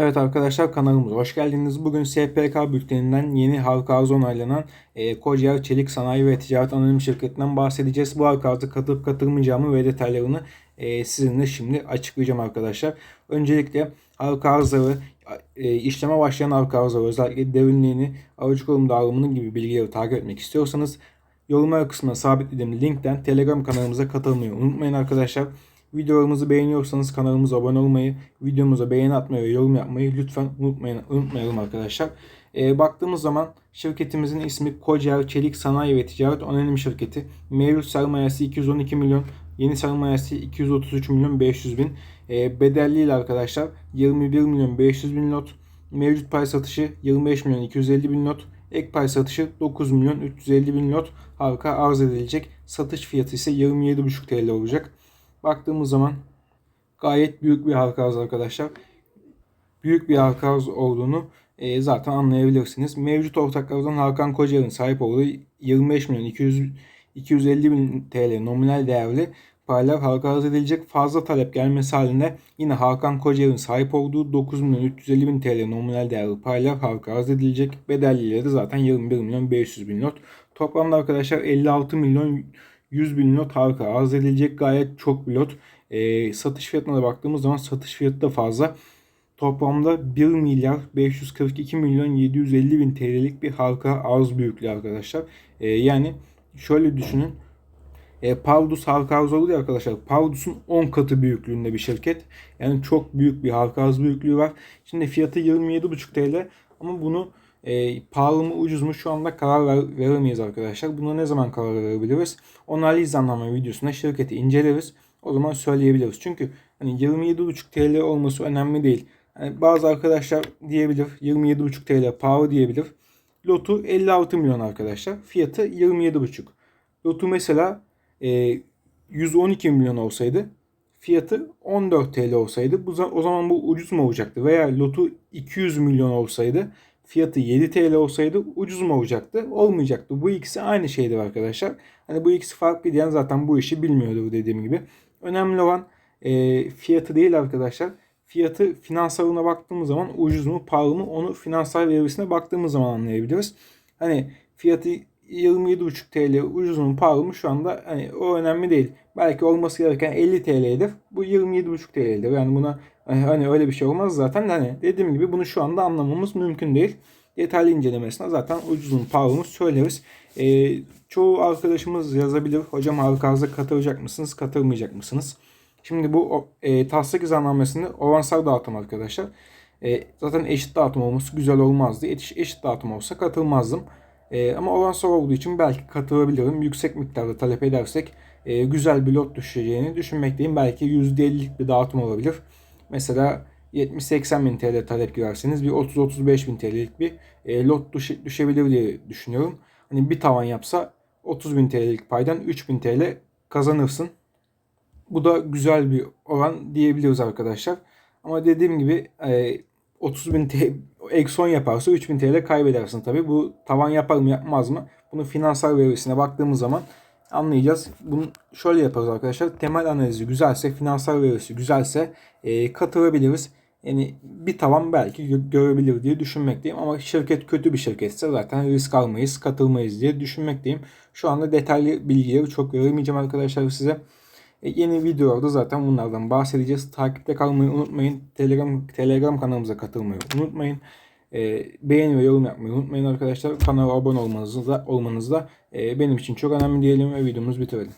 Evet arkadaşlar kanalımıza hoş geldiniz. Bugün SPK bülteninden yeni halka onaylanan e, Kocaeli Çelik Sanayi ve Ticaret Anonim Şirketi'nden bahsedeceğiz. Bu halka arza katılıp katılmayacağımı ve detaylarını e, sizinle şimdi açıklayacağım arkadaşlar. Öncelikle halka arzları, e, işleme başlayan halka arzları özellikle derinliğini, aracı konum dağılımını gibi bilgileri takip etmek istiyorsanız yorumlar kısmına sabitlediğim linkten Telegram kanalımıza katılmayı unutmayın arkadaşlar. Videolarımızı beğeniyorsanız kanalımıza abone olmayı, videomuza beğeni atmayı ve yorum yapmayı lütfen unutmayın, unutmayalım arkadaşlar. Ee, baktığımız zaman şirketimizin ismi Kocaeli Çelik Sanayi ve Ticaret Anonim Şirketi. Mevcut sermayesi 212 milyon, yeni sermayesi 233 milyon 500 bin. Ee, bedelliyle arkadaşlar 21 milyon 500 bin lot. Mevcut pay satışı 25 milyon 250 bin lot. Ek pay satışı 9 milyon 350 bin lot halka arz edilecek. Satış fiyatı ise 27,5 TL olacak. Baktığımız zaman gayet büyük bir halka arz arkadaşlar. Büyük bir halka arz olduğunu e, zaten anlayabilirsiniz. Mevcut ortaklardan Hakan Kocaer'in sahip olduğu 25 milyon 200, 250 bin TL nominal değerli paylar halka arz edilecek. Fazla talep gelmesi halinde yine Hakan Kocaer'in sahip olduğu 9 milyon 350 bin TL nominal değerli paylar halka arz edilecek. Bedellileri de zaten 21 milyon 500 bin not. Toplamda arkadaşlar 56 milyon 100 bin lot halka arz edilecek gayet çok bir lot. E, satış fiyatına da baktığımız zaman satış fiyatı da fazla. Toplamda 1 milyar 542 milyon 750 bin TL'lik bir halka arz büyüklüğü arkadaşlar. E, yani şöyle düşünün. E, Pavdus halka arz olur ya arkadaşlar. Pavdus'un 10 katı büyüklüğünde bir şirket. Yani çok büyük bir halka arz büyüklüğü var. Şimdi fiyatı 27,5 TL ama bunu e, pahalı mı ucuz mu şu anda karar ver, veremeyiz arkadaşlar. Buna ne zaman karar verebiliriz? Onaylı izlenme videosunda şirketi inceleriz. O zaman söyleyebiliriz. Çünkü hani 27,5 TL olması önemli değil. Yani bazı arkadaşlar diyebilir 27,5 TL pahalı diyebilir. Lotu 56 milyon arkadaşlar. Fiyatı 27,5. Lotu mesela e, 112 milyon olsaydı fiyatı 14 TL olsaydı bu o zaman bu ucuz mu olacaktı? Veya lotu 200 milyon olsaydı fiyatı 7 TL olsaydı ucuz mu olacaktı? Olmayacaktı. Bu ikisi aynı şeydir arkadaşlar. Hani bu ikisi farklı diyen zaten bu işi bilmiyordur dediğim gibi. Önemli olan e, fiyatı değil arkadaşlar. Fiyatı finansalına baktığımız zaman ucuz mu pahalı mı onu finansal verisine baktığımız zaman anlayabiliriz. Hani fiyatı 27,5 TL ucuz mu pahalı mı şu anda hani o önemli değil. Belki olması gereken 50 TL'dir. Bu 27,5 TL'dir. Yani buna hani öyle bir şey olmaz zaten. Hani dediğim gibi bunu şu anda anlamamız mümkün değil. Detaylı incelemesine zaten ucuzun pahalını söyleriz. Ee, çoğu arkadaşımız yazabilir. Hocam halka arıza katılacak mısınız? Katılmayacak mısınız? Şimdi bu e, taslak izahname'sinde oransal dağıtım arkadaşlar. E, zaten eşit dağıtım olması güzel olmazdı. Eşit, eşit dağıtım olsa katılmazdım. E, ama oransal olduğu için belki katılabilirim. Yüksek miktarda talep edersek e, güzel bir lot düşeceğini düşünmekteyim. Belki %50'lik bir dağıtım olabilir. Mesela 70-80 bin TL talep girerseniz bir 30-35 bin TL'lik bir e, lot düşe, düşebilir diye düşünüyorum. Hani bir tavan yapsa 30 bin TL'lik paydan 3 bin TL kazanırsın. Bu da güzel bir oran diyebiliriz arkadaşlar. Ama dediğim gibi e, 30 bin TL Exxon yaparsa 3000 TL kaybedersin tabi. Bu tavan yapar mı yapmaz mı? Bunu finansal verisine baktığımız zaman anlayacağız. Bunu şöyle yaparız arkadaşlar. Temel analizi güzelse, finansal verisi güzelse e, katılabiliriz. Yani bir tavan belki görebilir diye düşünmekteyim. Ama şirket kötü bir şirketse zaten risk almayız, katılmayız diye düşünmekteyim. Şu anda detaylı bilgileri çok veremeyeceğim arkadaşlar size. E, yeni videolarda zaten bunlardan bahsedeceğiz. Takipte kalmayı unutmayın. Telegram Telegram kanalımıza katılmayı unutmayın. E, beğeni ve yorum yapmayı unutmayın arkadaşlar. Kanala abone olmanız da, olmanız da e, benim için çok önemli diyelim ve videomuzu bitirelim.